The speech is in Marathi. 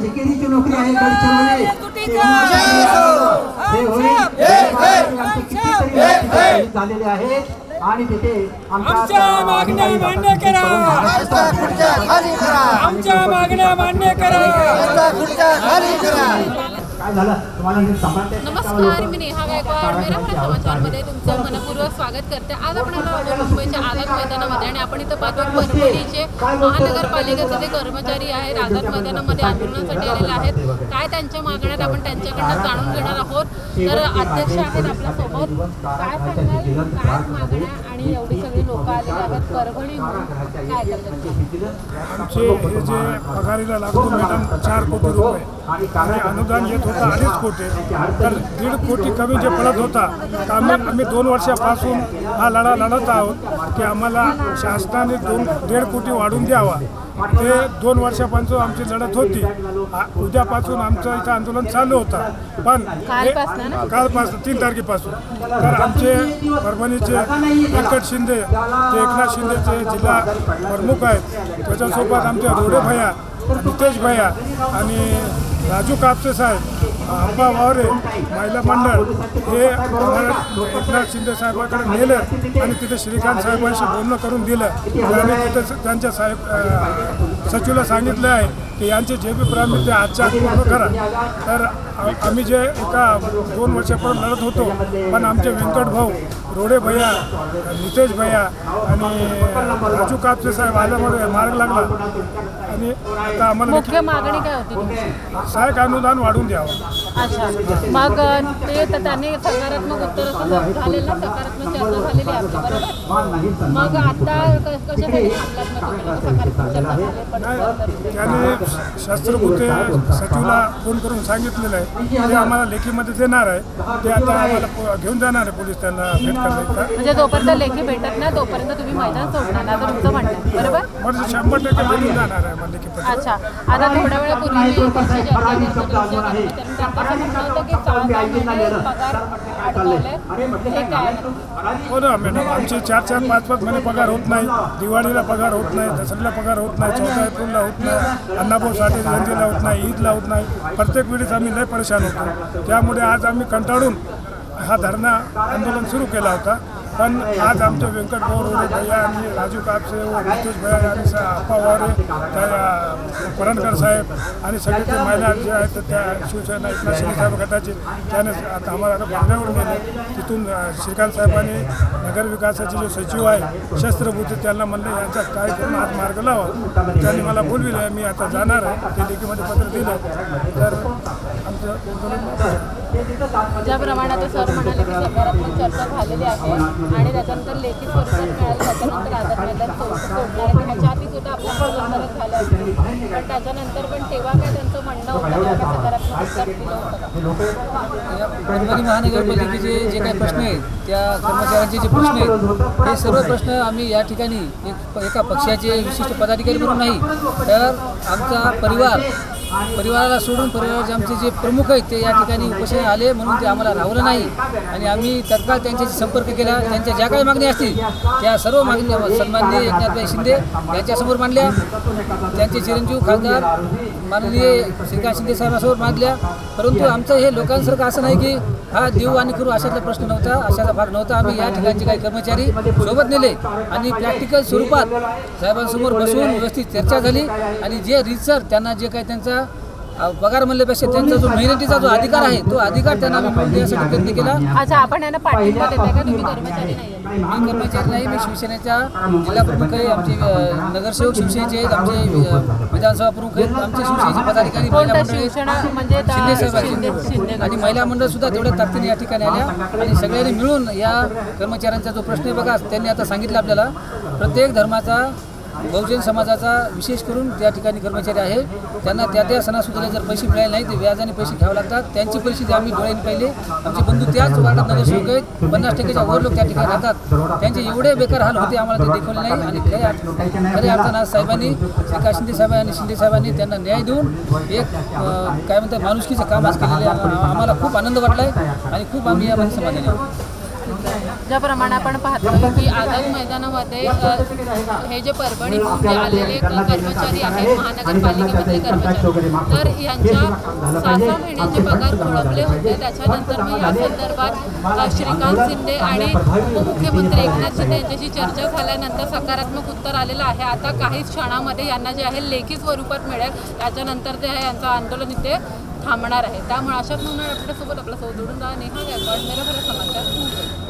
जिकिरीची नोकरी आहे हे झालेले आणि तिथे आमच्या मागण्या मान्य करा. आमच्या मागण्या मान्य करा. नमस्कार? मी नेहा गायकवाड. मेरापुरा समाचारमध्ये तुमचं मनपूर्वक स्वागत करते. आज आपण आलो मुंबईच्या आझाद मैदानामध्ये आणि आपण इथं पाहतो परभणीचे महानगरपालिकेचे जे कर्मचारी आहेत आझाद मैदानामध्ये आंदोलनासाठी आलेले आहेत. काय त्यांच्या मागण्यात आपण त्यांच्याकडनं जाणून घेणार आहोत. तर अध्यक्ष आहेत आपल्यासोबत काय सांगाल काय मागण्या आणि एवढी सगळी लोक आलेली आहेत परभणीहून काय करतात आमचे हे जे पगारीला लागतो मॅडम चार कोटी रुपये. आणि अनुदान येत होतं. अडीच कोटी. तर दीड कोटी कमी जे पडत होता तर आम्ही आम्ही दोन वर्षापासून हा लढा लढत आहोत की आम्हाला शासनाने दोन दीड कोटी वाढून द्यावा. ते दोन वर्षापासून आमची लढत होती. आ- उद्यापासून आमचं इथं आंदोलन चालू होतं. पण हे- कालपासनं ना? कालपासून तीन तारखेपासून. तर आमचे परभणीचे व्यंकट शिंदे ते एकनाथ शिंदेचे जिल्हा प्रमुख आहेत. त्याच्यासोबत आमचे रोडे भैया नितेश भैया आणि राजू कापसे साहेब. आबा वावरे महिला मंडळ हे एकनाथ शिंदे साहेबांकडे नेलं आणि तिथे श्रीकांत साहेबांशी बोलणं करून दिलं. त्याने तिथे त्यांच्या साहेब सचिवला सांगितलं आहे की यांचे जे बी प्रामित्य आजच्या पूर्ण करा. तर आम्ही जे एका दोन वर्षापर्यंत लढत होतो पण आमचे व्यंकट भाऊ रोडे भैया नितेश भैया आणि राजू कापसे साहेब आल्यामुळे मार्ग लागला. आणि आता आम्हाला मुख्य मागणी काय होती तुमची? सहाय्यक अनुदान वाढवून द्यावं. अच्छा. मग ते तर त्यांनी सकारात्मक उत्तर असं झालेलं सकारात्मक चर्चा झालेली आहे आपली बरोबर? मग आता क- कशासाठी थांबलात मग तुम्ही सकारात्मक चर्चा झाली? पण नंतर- त्याने शस्त्रभूते सचिवला फोन करून सांगितलेलं आहे. ते आम्हाला लेखीमध्ये देणार आहे. ते आता आम्हाला घेऊन जाणार आहे पोलीस त्यांना भेट करण्याकरता. म्हणजे जोपर्यंत लेखी भेटत नाही तोपर्यंत तुम्ही मैदान सोडणार असं तुमचं म्हणणं आहे, बरोबर? म्हणजे शंभर टक्के भेटून जाणार आहे आम्हाला लेखीपत्र अच्छा. आता थोड्या वेळापूर्वी मी त्याची चर्चा करत होतो तुमच्या कर्मचाऱ्यांनी. त्यांचं असं म्हणणं होतं की सहा महिने पगार अडकवले हे काय? हो ना मॅडम आमचे चार चार पाच पाच महिने पगार होत नाही. दिवाळीला पगार होत नाही दसऱ्याला पगार होत नाही चौदा एप्रिलला होत नाही अण्णाभाऊ साठे जयंतीला होत नाही ईदला होत नाही. प्रत्येक वेळेस आम्ही लय परेशान होतो. त्यामुळे आज आम्ही कंटाळून हा धरणा आंदोलन सुरू केला होता. पण आज आमचे व्यंकट भाऊ भैया आणि राजू कापसे व नितेश भैया आणि सा- अप्पा परणकर साहेब आणि सगळे ते महिला जे आहेत त्या शिवसेना एकनाथ शिंदे साहेब गटाचे त्याने आता आम्हाला आता बांगल्यावर नेले. तिथून श्रीकांत साहेबांनी नगरविकासाचे जे सचिव आहे शस्त्रभूते त्यांना म्हणलं यांचा काय करून आज मार्ग लावा. त्यांनी मला बोलविलं मी आता जाणार आहे. ते लेखीमध्ये पत्र दिलं. तर ज्या आंदोलन आता सर म्हणाले की सकारात्मक चर्चा झालेली आहे आणि त्याच्यानंतर लेखी स्वरूपात मिळालं त्याच्यानंतर आधार मैदान सोड- सोडणार आहे. त्याच्या आधी सुद्धा आपलं आंदोलन झालं असेल पण त्याच्यानंतर पण तेव्हा काय त्यांचं म्हणणं होतं तेव्हा काय सकारात्मक उत्तर दिलं होतं परभणी महानगरपालिकेचे जे काही प्रश्न आहेत त्या कर्मचाऱ्यांचे जे प्रश्न आहेत ते सर्व प्रश्न आम्ही या ठिकाणी एका पक्षाचे विशिष्ट पदाधिकारी म्हणून नाही तर आमचा परिवार परिवाराला सोडून परिवाराचे आमचे जे प्रमुख आहेत ते या ठिकाणी उपस्थित आले म्हणून ते आम्हाला राहलं नाही. आणि आम्ही तत्काळ त्यांच्याशी संपर्क केला. त्यांच्या ज्या काही मागण्या असतील त्या सर्व मागण्या सन्माननीय एकनाथभाई शिंदे यांच्यासमोर मांडल्या. त्यांचे चिरंजीव खासदार माननीय श्रीकांत शिंदे साहेबांसमोर मांडल्या. परंतु आमचं हे लोकांसारखं असं नाही की हा देऊ आणि करू अशातला प्रश्न नव्हता अशाचा भाग नव्हता. आम्ही या ठिकाणचे काही कर्मचारी सोबत नेले आणि प्रॅक्टिकल स्वरूपात साहेबांसमोर बसून व्यवस्थित चर्चा झाली. आणि जे रिसर्च त्यांना जे काही त्यांचा पगार म्हणल्यापेक्षा त्यांचा जो मेहनतीचा जो अधिकार आहे तो अधिकार त्यांना देण्यासाठी प्रयत्न केला. अच्छा आपण यांना पाठिंबा देताय का? तुम्ही कर्मचारी नाही मी कर्मचारी नाही मी शिवसेनेचा जिल्हा प्रमुख आहे आमचे नगरसेवक शिवसेनेचे आहेत आमचे विधानसभा प्रमुख आहेत आमचे शिवसेनेचे पदाधिकारी महिला. शिवसेना? म्हणजे आणि महिला मंडळ सुद्धा तेवढ्या ताकदीने या ठिकाणी आल्या. आणि सगळ्यांनी मिळून या कर्मचाऱ्यांचा जो प्रश्न आहे बघा त्यांनी आता सांगितलं आपल्याला प्रत्येक धर्माचा बहुजन समाजाचा विशेष करून त्या ठिकाणी कर्मचारी आहे. त्यांना त्या त्या सणासुदीला जर पैसे मिळाले नाही तर व्याजाने पैसे घ्यावे लागतात. त्यांची परिस्थिती आम्ही डोळ्यांनी पाहिले. आमचे बंधू त्याच वार्डात नगरसेवक आहेत. पन्नास टक्केच्या वर लोक त्या ठिकाणी राहतात. त्यांचे एवढे बेकार हाल होते आम्हाला ते दाखवले नाही. आणि खरे खऱ्या अर्थानं आज साहेबांनी एका शिंदे साहेब आणि शिंदे साहेबांनी त्यांना न्याय देऊन एक काय म्हणतात माणुसकीचं काम आज केलेलं आहे. आम्हाला खूप आनंद वाटला आहे आणि खूप आम्ही यामध्ये समाधानी आहोत. ज्याप्रमाणे आपण पाहतो की आझाद मैदानामध्ये हे जे परभणी जे आलेले कर्मचारी आहेत महानगरपालिकेमधले कर्मचारी. तर यांच्या सहा सहा पगार खोळंबले होते. त्याच्यानंतर मी या संदर्भात श्रीकांत शिंदे आणि उपमुख्यमंत्री एकनाथ शिंदे यांच्याशी चर्चा झाल्यानंतर सकारात्मक उत्तर आलेलं आहे. आता काही क्षणामध्ये यांना जे आहे लेखी स्वरूपात मिळेल. त्याच्यानंतर ते आहे यांचं आंदोलन इथे थांबणार आहे. त्यामुळे अशाच म्हणून आपल्यासोबत आपला सोबत जोडून राहा नेहा गायकवाड मेरा समाचार मुंबई